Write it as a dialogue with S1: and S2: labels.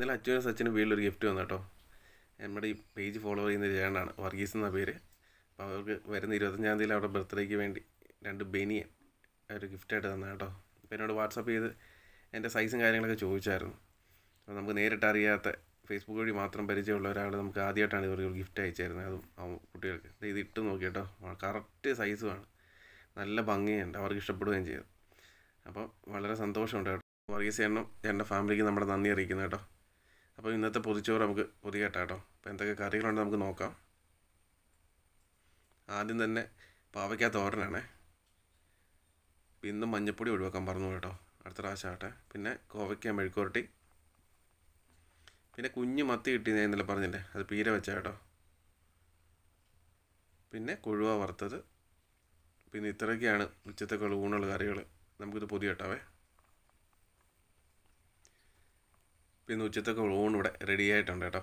S1: ഇന്നലെ അച്ഛനും സച്ചിനും വീട്ടിലൊരു ഗിഫ്റ്റ് വന്നു കേട്ടോ നമ്മുടെ ഈ പേജ് ഫോളോ ചെയ്യുന്ന ചേട്ടനാണ് വർഗീസ് എന്ന പേര്. അപ്പോൾ അവർക്ക് വരുന്ന ഇരുപത്തഞ്ചാം തീയതി അവരുടെ ബർത്ത്ഡേക്ക് വേണ്ടി രണ്ട് ബനിയൻ ഒരു ഗിഫ്റ്റായിട്ട് തന്നെ കേട്ടോ. അപ്പോൾ എന്നോട് വാട്സപ്പ് ചെയ്ത് എന്റെ സൈസും കാര്യങ്ങളൊക്കെ ചോദിച്ചായിരുന്നു. അപ്പോൾ നമുക്ക് നേരിട്ട് അറിയാത്ത ഫേസ്ബുക്ക് വഴി മാത്രം പരിചയമുള്ള ഒരാൾ നമുക്ക് ആദ്യമായിട്ടാണ് ഇവർക്ക് ഒരു ഗിഫ്റ്റ് അയച്ചായിരുന്നത് അതും കുട്ടികൾക്ക്. ഇത് ഇട്ട് നോക്കി കേട്ടോ. കറക്റ്റ് സൈസുമാണ് നല്ല ഭംഗിയുണ്ട്. അവർക്ക് ഇഷ്ടപ്പെടുകയും ചെയ്തു. അപ്പോൾ വളരെ സന്തോഷമുണ്ട് കേട്ടോ. വർഗീസ് ചേട്ടനും ചേട്ടന്റെ ഫാമിലിക്ക് നമ്മുടെ നന്ദി അറിയിക്കുന്നു കേട്ടോ. അപ്പോൾ ഇന്നത്തെ പൊതിച്ചോറ് നമുക്ക് പൊതികെട്ടാം കേട്ടോ അപ്പോൾ എന്തൊക്കെ കറികളുണ്ട് നമുക്ക് നോക്കാം. ആദ്യം തന്നെ പാവയ്ക്ക തോരനാണേ. ഇന്ന് മഞ്ഞപ്പൊടി ഒഴിവാക്കാൻ പറഞ്ഞു കേട്ടോ. അടുത്ത പ്രാവശ്യം ആട്ടെ പിന്നെ കോവയ്ക്ക മെഴുക്കുരട്ടി പിന്നെ കുഞ്ഞ് മത്തി കിട്ടി ഞാൻ ഇന്നലെ പറഞ്ഞില്ലേ? അത് പീര വെച്ച കേട്ടോ. പിന്നെ കൊഴുവ വറുത്തത്. പിന്നെ ഇത്രയൊക്കെയാണ് ഉച്ചത്തേക്കുള്ള ഊണുള്ള കറികൾ നമുക്കിത് പൊതി കേട്ടാവേ. പിന്നെ ഉച്ചത്തേക്ക് ഊണ് ഇവിടെ റെഡി ആയിട്ടുണ്ട് കേട്ടോ.